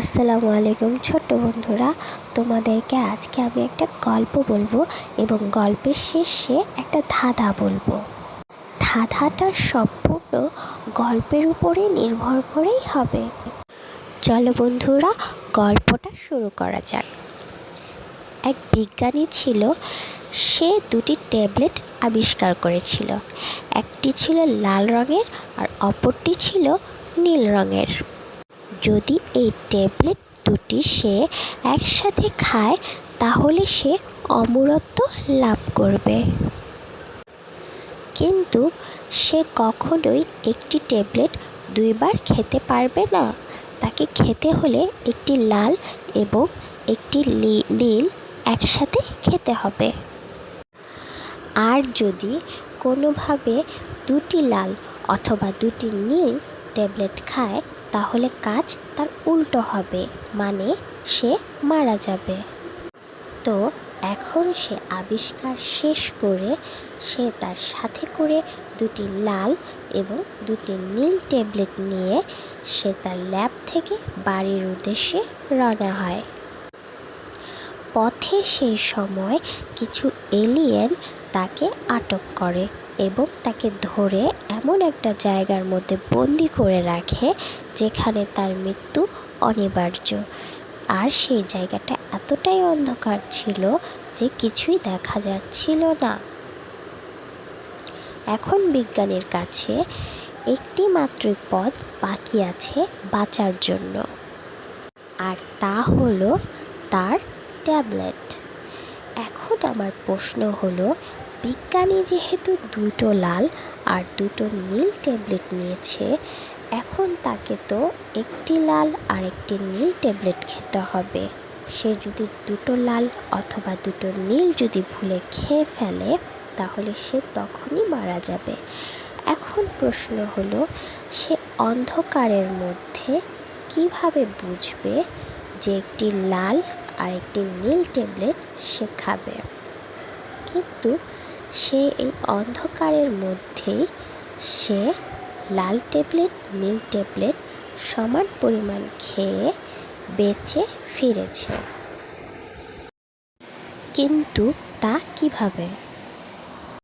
আসসালামু আলাইকুম ছোট্ট বন্ধুরা। তোমাদেরকে আজকে আমি একটা গল্প বলব এবং গল্পের শেষে একটা ধাঁধা বলব। ধাঁধাটা সম্পূর্ণ গল্পের উপরে নির্ভর করেই হবে। চলো বন্ধুরা, গল্পটা শুরু করা যাক। এক বিজ্ঞানী ছিল, সে দুটি ট্যাবলেট আবিষ্কার করেছিল। একটি ছিল লাল রঙের আর অপরটি ছিল নীল রঙের। যদি এই ট্যাবলেট দুটি সে একসাথে খায়, তাহলে সে অমরত্ব লাভ করবে। কিন্তু সে কখনোই একটি ট্যাবলেট দুইবার খেতে পারবে না। তাকে খেতে হলে একটি লাল এবং একটি নীল একসাথে খেতে হবে। আর যদি কোনোভাবে দুটি লাল অথবা দুটি নীল ট্যাবলেট খায় তাহলে কাজ তার উল্টো হবে মানে সে মারা যাবে। তো এখন সে আবিষ্কার শেষ করে সে তার সাথে করে দুটি লাল এবং দুটি নীল ট্যাবলেট নিয়ে সে তার ল্যাব থেকে বাড়ির উদ্দেশ্যে রওনা হয়। পথে সেই সময় কিছু এলিয়েন তাকে আটক করে। এবং তাকে ধরে এমন একটা জায়গার মধ্যে বন্দি করে রাখে যেখানে তার মৃত্যু অনিবার্য। আর সেই জায়গাটা এতটাই অন্ধকার ছিল যে কিছুই দেখা যাচ্ছিল না। এখন বিজ্ঞানীর কাছে একটি মাত্র পথ বাকি আছে বাঁচার জন্য। আর তা হলো তার ট্যাবলেট। এখন আমার প্রশ্ন হলো বিজ্ঞানী যেহেতু দুটো লাল আর দুটো নীল ট্যাবলেট নিয়েছে, এখন তাকে তো একটি লাল আর একটি নীল ট্যাবলেট খেতে হবে। সে যদি দুটো লাল অথবা দুটো নীল যদি ভুলে খেয়ে ফেলে, তাহলে সে তখনই মারা যাবে। এখন প্রশ্ন হলো, সে অন্ধকারের মধ্যে কীভাবে বুঝবে যে একটি লাল আর একটি নীল ট্যাবলেট সে খাবে? কিন্তু সে এই অন্ধকারের মধ্যেই সে লাল ট্যাবলেট, নীল ট্যাবলেট সমান পরিমাণ খেয়ে বেঁচে ফিরেছে। কিন্তু তা কীভাবে?